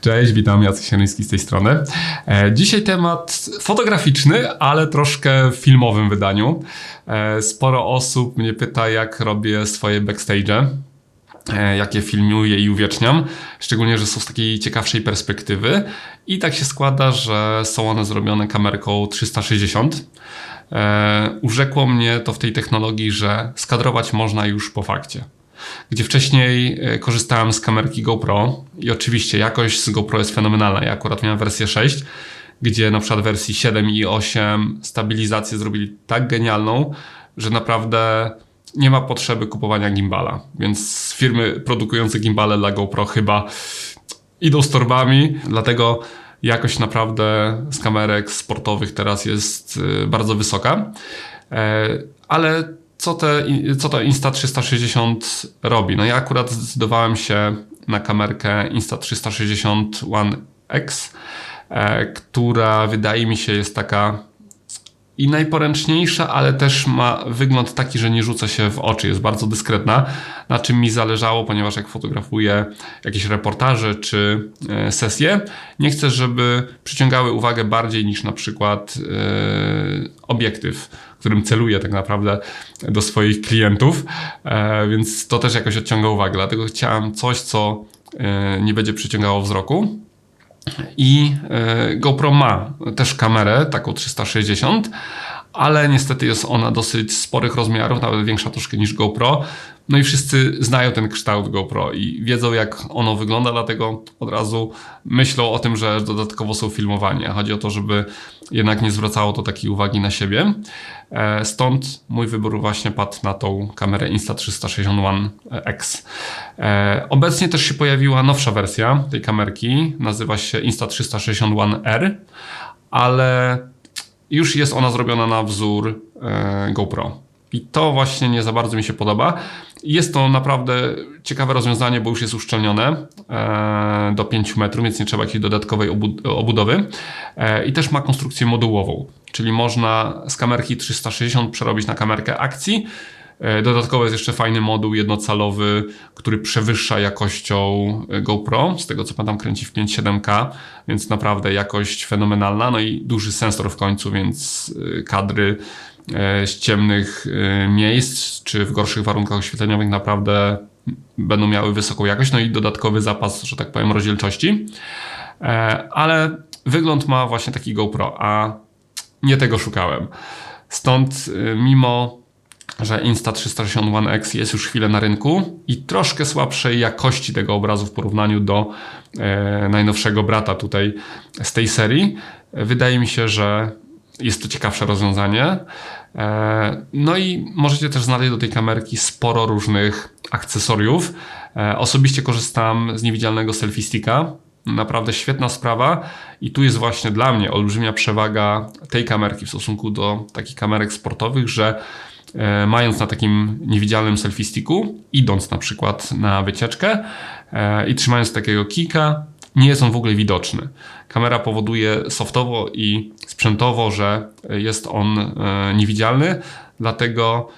Cześć, witam, Jacek Sianyński z tej strony. E, Dzisiaj temat fotograficzny, ale troszkę w filmowym wydaniu. E, Sporo osób mnie pyta, jak robię swoje backstage, e, jakie filmuję i uwieczniam, szczególnie, że są z takiej ciekawszej perspektywy. I tak się składa, że są one zrobione kamerką 360. E, Urzekło mnie to w tej technologii, że skadrować można już po fakcie gdzie wcześniej e, korzystałem z kamerki GoPro i oczywiście jakość z GoPro jest fenomenalna. Ja akurat miałem wersję 6, gdzie na przykład wersji 7 i 8 stabilizację zrobili tak genialną, że naprawdę nie ma potrzeby kupowania gimbala. Więc firmy produkujące gimbale dla GoPro chyba idą z torbami, dlatego jakość naprawdę z kamerek sportowych teraz jest y, bardzo wysoka. E, Ale co, te, co to Insta360 robi? No ja akurat zdecydowałem się na kamerkę Insta360 One X, e, która wydaje mi się jest taka i najporęczniejsza, ale też ma wygląd taki, że nie rzuca się w oczy, jest bardzo dyskretna, na czym mi zależało, ponieważ jak fotografuję jakieś reportaże czy e, sesje, nie chcę, żeby przyciągały uwagę bardziej niż na przykład e, obiektyw, którym celuję tak naprawdę do swoich klientów, e, więc to też jakoś odciąga uwagę, dlatego chciałem coś, co nie będzie przyciągało wzroku. I e, GoPro ma też kamerę, taką 360, ale niestety jest ona dosyć sporych rozmiarów, nawet większa troszkę niż GoPro. No i wszyscy znają ten kształt GoPro i wiedzą jak ono wygląda, dlatego od razu myślą o tym, że dodatkowo są filmowania. Chodzi o to, żeby jednak nie zwracało to takiej uwagi na siebie. E, Stąd mój wybór właśnie padł na tą kamerę Insta360 One X. E, Obecnie też się pojawiła nowsza wersja tej kamerki, nazywa się Insta360 One R, ale już jest ona zrobiona na wzór e, GoPro. I to właśnie nie za bardzo mi się podoba. Jest to naprawdę ciekawe rozwiązanie, bo już jest uszczelnione e, do 5 metrów, więc nie trzeba jakiejś dodatkowej obu- obudowy. E, I też ma konstrukcję modułową, czyli można z kamerki 360 przerobić na kamerkę akcji. E, Dodatkowo jest jeszcze fajny moduł jednocalowy, który przewyższa jakością e, GoPro. Z tego co pamiętam, kręci w 5.7K, więc naprawdę jakość fenomenalna. No i duży sensor w końcu, więc e, kadry z ciemnych miejsc czy w gorszych warunkach oświetleniowych naprawdę będą miały wysoką jakość. No i dodatkowy zapas, że tak powiem, rozdzielczości. Ale wygląd ma właśnie taki GoPro, a nie tego szukałem. Stąd mimo że Insta360 One X jest już chwilę na rynku i troszkę słabszej jakości tego obrazu w porównaniu do e, najnowszego brata tutaj z tej serii. Wydaje mi się, że jest to ciekawsze rozwiązanie. E, no i możecie też znaleźć do tej kamerki sporo różnych akcesoriów. E, osobiście korzystam z niewidzialnego selfie sticka. Naprawdę świetna sprawa i tu jest właśnie dla mnie olbrzymia przewaga tej kamerki w stosunku do takich kamerek sportowych, że mając na takim niewidzialnym selfie sticku, idąc na przykład na wycieczkę e, i trzymając takiego kika, nie jest on w ogóle widoczny. Kamera powoduje softowo i sprzętowo, że jest on e, niewidzialny, dlatego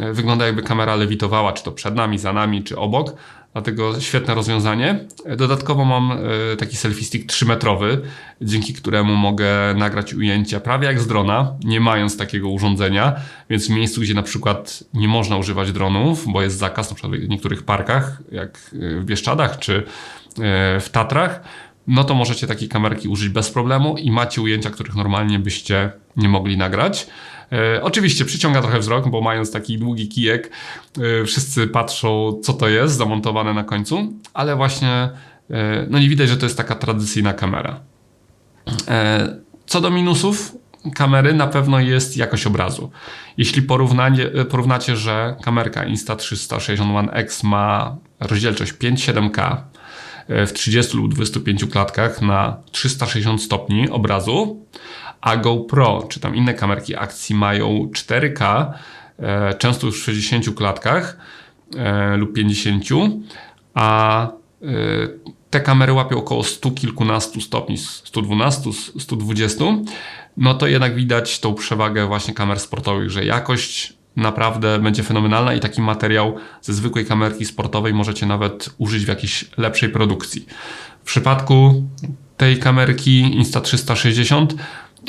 e, wygląda jakby kamera lewitowała, czy to przed nami, za nami, czy obok. Dlatego świetne rozwiązanie. Dodatkowo mam e, taki selfie stick 3-metrowy, dzięki któremu mogę nagrać ujęcia prawie jak z drona, nie mając takiego urządzenia, więc w miejscu, gdzie na przykład nie można używać dronów, bo jest zakaz na przykład w niektórych parkach, jak e, w Bieszczadach czy e, w Tatrach, no to możecie takiej kamerki użyć bez problemu i macie ujęcia, których normalnie byście nie mogli nagrać. E, oczywiście przyciąga trochę wzrok, bo mając taki długi kijek, e, wszyscy patrzą, co to jest zamontowane na końcu, ale właśnie e, no nie widać, że to jest taka tradycyjna kamera. Co do minusów kamery, na pewno jest jakość obrazu. Jeśli porównacie, że kamerka Insta360 One X ma rozdzielczość 5.7K e, w 30 lub 25 klatkach na 360 stopni obrazu, a GoPro czy tam inne kamerki akcji mają 4K, e, często już w 60 klatkach e, lub 50, a e, te kamery łapią około 100 kilkunastu stopni, 112, 120, no to jednak widać tą przewagę właśnie kamer sportowych, że jakość naprawdę będzie fenomenalna i taki materiał ze zwykłej kamerki sportowej możecie nawet użyć w jakiejś lepszej produkcji. W przypadku tej kamerki Insta360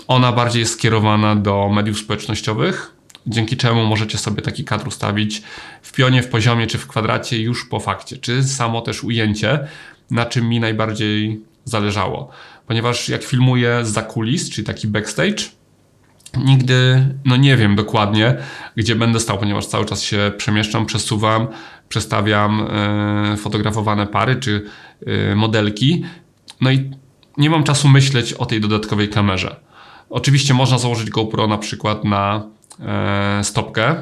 ona bardziej jest skierowana do mediów społecznościowych, dzięki czemu możecie sobie taki kadr ustawić w pionie, w poziomie czy w kwadracie już po fakcie, czy samo też ujęcie, na czym mi najbardziej zależało. Ponieważ jak filmuję za kulis, czyli taki backstage, nigdy, no nie wiem dokładnie, gdzie będę stał, ponieważ cały czas się przemieszczam, przesuwam, przestawiam e, fotografowane pary czy e, modelki. No i nie mam czasu myśleć o tej dodatkowej kamerze. Oczywiście można założyć GoPro na przykład na e, stopkę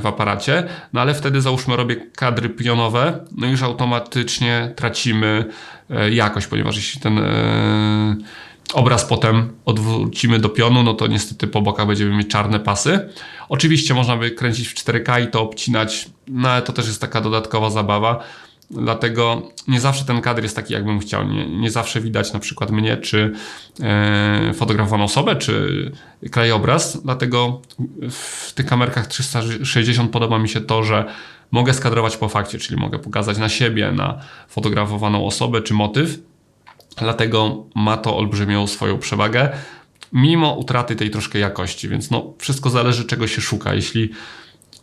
w aparacie, no ale wtedy załóżmy robię kadry pionowe, no już automatycznie tracimy jakość, ponieważ jeśli ten obraz potem odwrócimy do pionu, no to niestety po bokach będziemy mieć czarne pasy. Oczywiście można by kręcić w 4K i to obcinać, no ale to też jest taka dodatkowa zabawa. Dlatego nie zawsze ten kadr jest taki, jakbym chciał. Nie, nie zawsze widać na przykład mnie, czy e, fotografowaną osobę, czy krajobraz. Dlatego w tych kamerkach 360 podoba mi się to, że mogę skadrować po fakcie, czyli mogę pokazać na siebie, na fotografowaną osobę czy motyw. Dlatego ma to olbrzymią swoją przewagę, mimo utraty tej troszkę jakości. Więc no, wszystko zależy, czego się szuka. Jeśli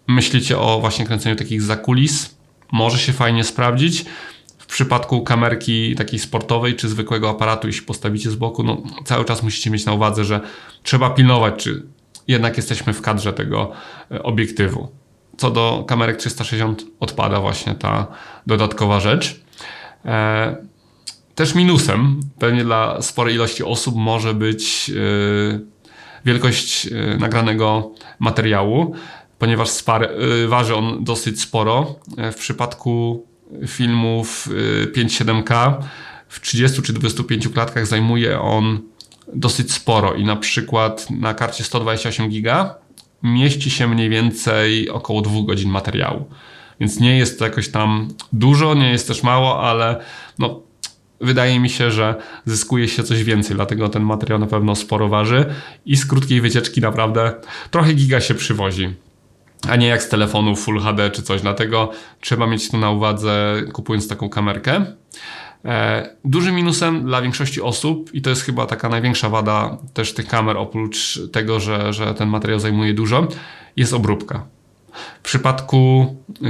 myślicie o właśnie kręceniu takich zakulis, może się fajnie sprawdzić. W przypadku kamerki takiej sportowej czy zwykłego aparatu, jeśli postawicie z boku, no cały czas musicie mieć na uwadze, że trzeba pilnować, czy jednak jesteśmy w kadrze tego e, obiektywu. Co do kamerek 360 odpada właśnie ta dodatkowa rzecz. E, też minusem, pewnie dla sporej ilości osób, może być e, wielkość nagranego materiału ponieważ spar, y, waży on dosyć sporo. W przypadku filmów 5.7K y, w 30 czy 25 klatkach zajmuje on dosyć sporo i na przykład na karcie 128 giga mieści się mniej więcej około 2 godzin materiału. Więc nie jest to jakoś tam dużo, nie jest też mało, ale no, wydaje mi się, że zyskuje się coś więcej, dlatego ten materiał na pewno sporo waży i z krótkiej wycieczki naprawdę trochę giga się przywozi a nie jak z telefonu Full HD czy coś. Dlatego trzeba mieć to na uwadze, kupując taką kamerkę. E, dużym minusem dla większości osób, i to jest chyba taka największa wada też tych kamer, oprócz tego, że, że ten materiał zajmuje dużo, jest obróbka. W przypadku yy,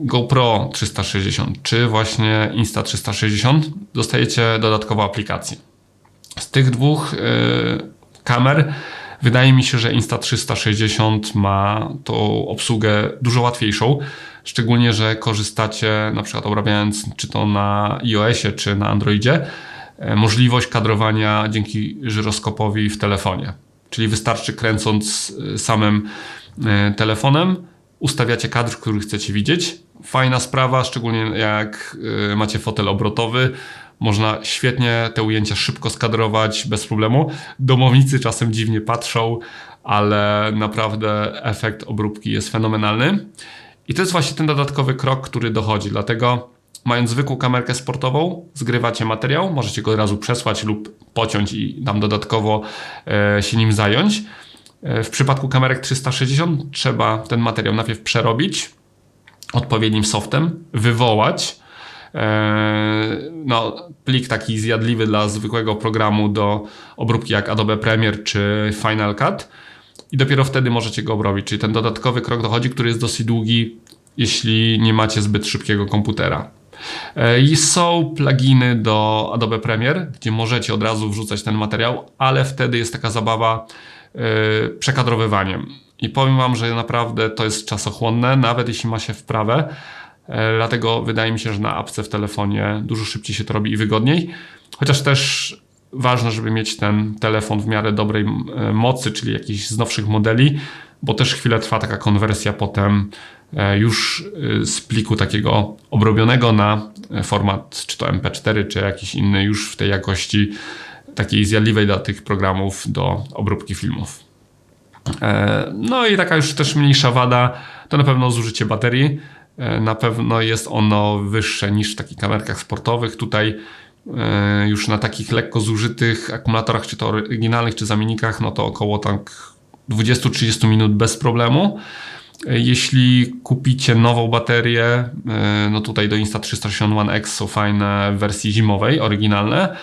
GoPro 360 czy właśnie Insta 360 dostajecie dodatkową aplikację. Z tych dwóch yy, kamer Wydaje mi się, że Insta360 ma tą obsługę dużo łatwiejszą, szczególnie, że korzystacie na przykład obrabiając czy to na iOSie, czy na Androidzie, e, możliwość kadrowania dzięki żyroskopowi w telefonie. Czyli wystarczy kręcąc e, samym telefonem, ustawiacie kadr, który chcecie widzieć. Fajna sprawa, szczególnie jak macie fotel obrotowy, można świetnie te ujęcia szybko skadrować bez problemu. Domownicy czasem dziwnie patrzą, ale naprawdę efekt obróbki jest fenomenalny. I to jest właśnie ten dodatkowy krok, który dochodzi. Dlatego mając zwykłą kamerkę sportową, zgrywacie materiał, możecie go od razu przesłać lub pociąć i tam dodatkowo e, się nim zająć. W przypadku kamerek 360 trzeba ten materiał najpierw przerobić odpowiednim softem, wywołać, E, no, plik taki zjadliwy dla zwykłego programu do obróbki jak Adobe Premiere czy Final Cut i dopiero wtedy możecie go obrobić. Czyli ten dodatkowy krok dochodzi, który jest dosyć długi, jeśli nie macie zbyt szybkiego komputera. E, I są pluginy do Adobe Premiere, gdzie możecie od razu wrzucać ten materiał, ale wtedy jest taka zabawa yy, przekadrowywaniem. I powiem Wam, że naprawdę to jest czasochłonne, nawet jeśli ma się wprawę. E, dlatego wydaje mi się, że na apce w telefonie dużo szybciej się to robi i wygodniej. Chociaż też ważne, żeby mieć ten telefon w miarę dobrej e, mocy, czyli jakiś z nowszych modeli, bo też chwilę trwa taka konwersja potem e, już z pliku takiego obrobionego na format czy to MP4, czy jakiś inny już w tej jakości takiej zjadliwej dla tych programów do obróbki filmów. No i taka już też mniejsza wada to na pewno zużycie baterii. E, na pewno jest ono wyższe niż w takich kamerkach sportowych. Tutaj e, już na takich lekko zużytych akumulatorach, czy to oryginalnych, czy zamiennikach, no to około tak 20-30 minut bez problemu. Jeśli kupicie nową baterię, e, no tutaj do Insta360 One X są fajne w wersji zimowej, oryginalne,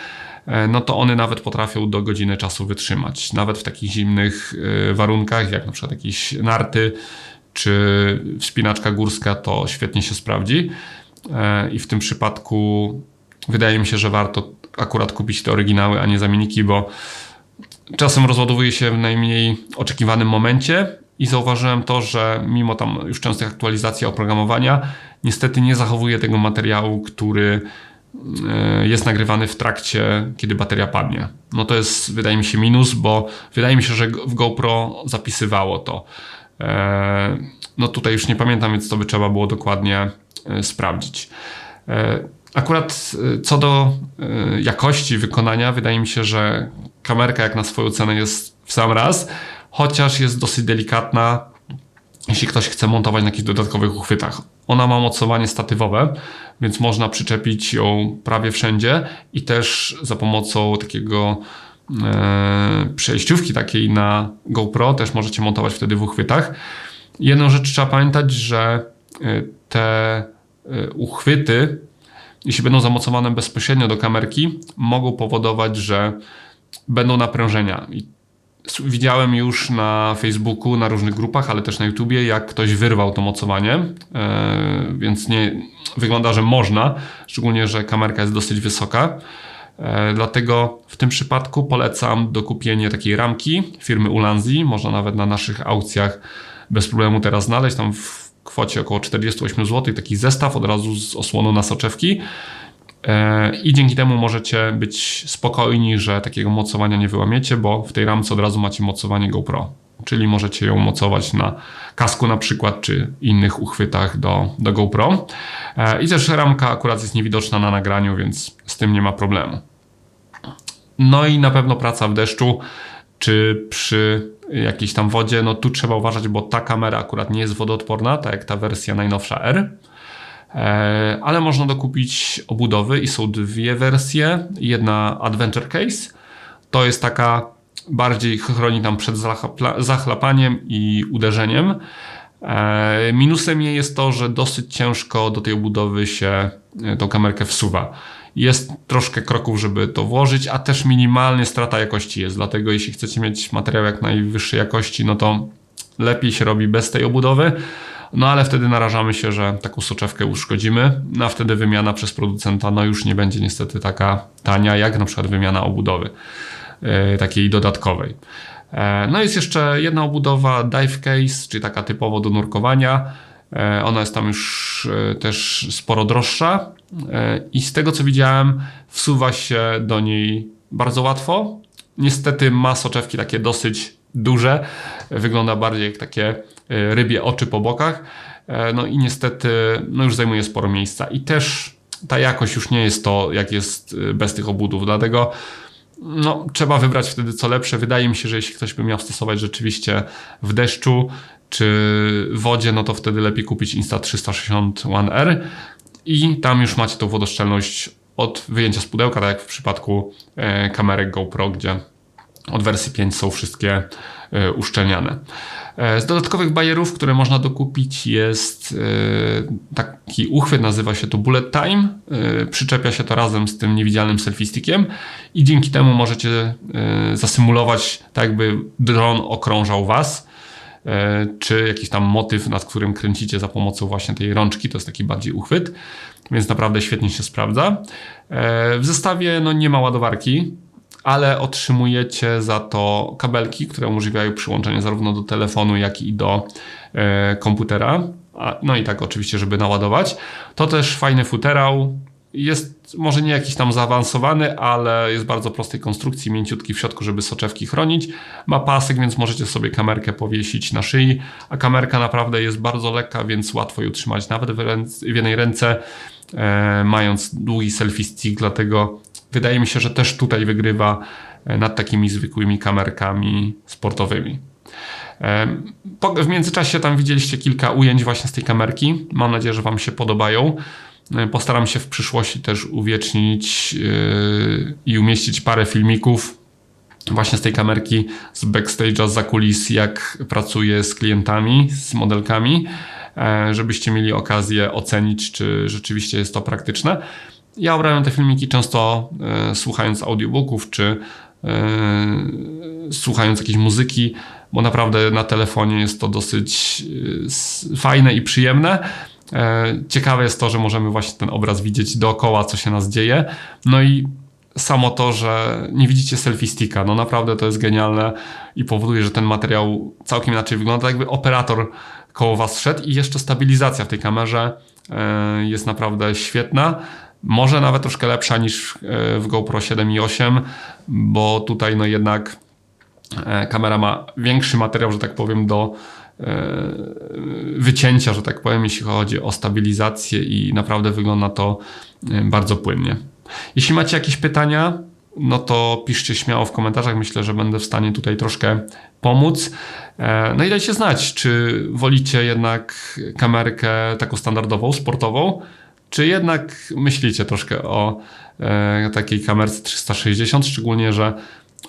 e, no to one nawet potrafią do godziny czasu wytrzymać. Nawet w takich zimnych e, warunkach, jak na przykład jakieś narty czy wspinaczka górska, to świetnie się sprawdzi. I w tym przypadku wydaje mi się, że warto akurat kupić te oryginały, a nie zamienniki, bo czasem rozładowuje się w najmniej oczekiwanym momencie i zauważyłem to, że mimo tam już częstych aktualizacji oprogramowania, niestety nie zachowuje tego materiału, który e, jest nagrywany w trakcie, kiedy bateria padnie. No to jest, wydaje mi się, minus, bo wydaje mi się, że w GoPro zapisywało to. E, no tutaj już nie pamiętam, więc to by trzeba było dokładnie e, sprawdzić. Akurat co do jakości wykonania, wydaje mi się, że kamerka jak na swoją cenę jest w sam raz chociaż jest dosyć delikatna, jeśli ktoś chce montować na jakichś dodatkowych uchwytach. Ona ma mocowanie statywowe, więc można przyczepić ją prawie wszędzie i też za pomocą takiego e, przejściówki takiej na GoPro też możecie montować wtedy w uchwytach. Jedną rzecz trzeba pamiętać, że e, te e, uchwyty, jeśli będą zamocowane bezpośrednio do kamerki, mogą powodować, że będą naprężenia. I widziałem już na Facebooku, na różnych grupach, ale też na YouTubie, jak ktoś wyrwał to mocowanie, e, więc nie wygląda, że można, szczególnie, że kamerka jest dosyć wysoka. E, dlatego w tym przypadku polecam dokupienie takiej ramki firmy Ulanzi. Można nawet na naszych aukcjach bez problemu teraz znaleźć. Tam w kwocie około 48 zł taki zestaw od razu z osłoną na soczewki. E, I dzięki temu możecie być spokojni, że takiego mocowania nie wyłamiecie, bo w tej ramce od razu macie mocowanie GoPro. Czyli możecie ją mocować na kasku na przykład, czy innych uchwytach do, do GoPro. E, I też ramka akurat jest niewidoczna na nagraniu, więc z tym nie ma problemu. No i na pewno praca w deszczu, czy przy jakiejś tam wodzie, no tu trzeba uważać, bo ta kamera akurat nie jest wodoodporna, tak jak ta wersja najnowsza R. E, ale można dokupić obudowy i są dwie wersje. Jedna Adventure Case to jest taka bardziej chroni tam przed zachlapaniem i uderzeniem. E, minusem jej jest to, że dosyć ciężko do tej obudowy się e, tą kamerkę wsuwa. Jest troszkę kroków, żeby to włożyć, a też minimalnie strata jakości jest. Dlatego jeśli chcecie mieć materiał jak najwyższej jakości, no to lepiej się robi bez tej obudowy. No ale wtedy narażamy się, że taką soczewkę uszkodzimy, no a wtedy wymiana przez producenta no już nie będzie niestety taka tania, jak na przykład wymiana obudowy yy, takiej dodatkowej. E, no jest jeszcze jedna obudowa dive case, czyli taka typowo do nurkowania. E, ona jest tam już też sporo droższa i z tego co widziałem wsuwa się do niej bardzo łatwo. Niestety ma soczewki takie dosyć duże, wygląda bardziej jak takie e, rybie oczy po bokach. E, no i niestety no już zajmuje sporo miejsca i też ta jakość już nie jest to, jak jest e, bez tych obudów, dlatego no, trzeba wybrać wtedy co lepsze. Wydaje mi się, że jeśli ktoś by miał stosować rzeczywiście w deszczu czy wodzie, no to wtedy lepiej kupić Insta360 One R i tam już macie tą wodoszczelność od wyjęcia z pudełka, tak jak w przypadku kamerek GoPro, gdzie od wersji 5 są wszystkie e, uszczelniane. E, z dodatkowych bajerów, które można dokupić jest e, taki uchwyt, nazywa się to Bullet Time. Przyczepia się to razem z tym niewidzialnym selfie stickiem i dzięki temu możecie zasymulować tak jakby dron okrążał was czy jakiś tam motyw, nad którym kręcicie za pomocą właśnie tej rączki, to jest taki bardziej uchwyt, więc naprawdę świetnie się sprawdza. W zestawie no, nie ma ładowarki, ale otrzymujecie za to kabelki, które umożliwiają przyłączenie zarówno do telefonu, jak i do e, komputera. A, no i tak oczywiście, żeby naładować. To też fajny futerał. Jest może nie jakiś tam zaawansowany, ale jest bardzo prostej konstrukcji, mięciutki w środku, żeby soczewki chronić. Ma pasek, więc możecie sobie kamerkę powiesić na szyi, a kamerka naprawdę jest bardzo lekka, więc łatwo ją trzymać nawet w, ręce, w jednej ręce, e, mając długi selfie stick, dlatego wydaje mi się, że też tutaj wygrywa e, nad takimi zwykłymi kamerkami sportowymi. E, w międzyczasie tam widzieliście kilka ujęć właśnie z tej kamerki. Mam nadzieję, że Wam się podobają. E, postaram się w przyszłości też uwiecznić i umieścić parę filmików właśnie z tej kamerki, z backstage'a, z kulis, jak pracuję z klientami, z modelkami, żebyście mieli okazję ocenić, czy rzeczywiście jest to praktyczne. Ja obrabiam te filmiki często e, słuchając audiobooków, czy e, słuchając jakiejś muzyki, bo naprawdę na telefonie jest to dosyć e, fajne i przyjemne. E, Ciekawe jest to, że możemy właśnie ten obraz widzieć dookoła, co się nas dzieje. No i samo to, że nie widzicie selfie sticka, no naprawdę to jest genialne i powoduje, że ten materiał całkiem inaczej wygląda, jakby operator koło was szedł i jeszcze stabilizacja w tej kamerze e, jest naprawdę świetna. Może nawet troszkę lepsza niż e, w GoPro 7 i 8, bo tutaj no jednak e, kamera ma większy materiał, że tak powiem, do e, wycięcia, że tak powiem, jeśli chodzi o stabilizację i naprawdę wygląda to e, bardzo płynnie. Jeśli macie jakieś pytania, no to piszcie śmiało w komentarzach. Myślę, że będę w stanie tutaj troszkę pomóc. E, No i dajcie znać, czy wolicie jednak kamerkę taką standardową, sportową, czy jednak myślicie troszkę o e, takiej kamerce 360, szczególnie, że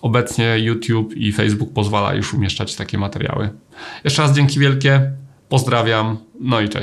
obecnie YouTube i Facebook pozwala już umieszczać takie materiały. Jeszcze raz dzięki wielkie, pozdrawiam, no i cześć.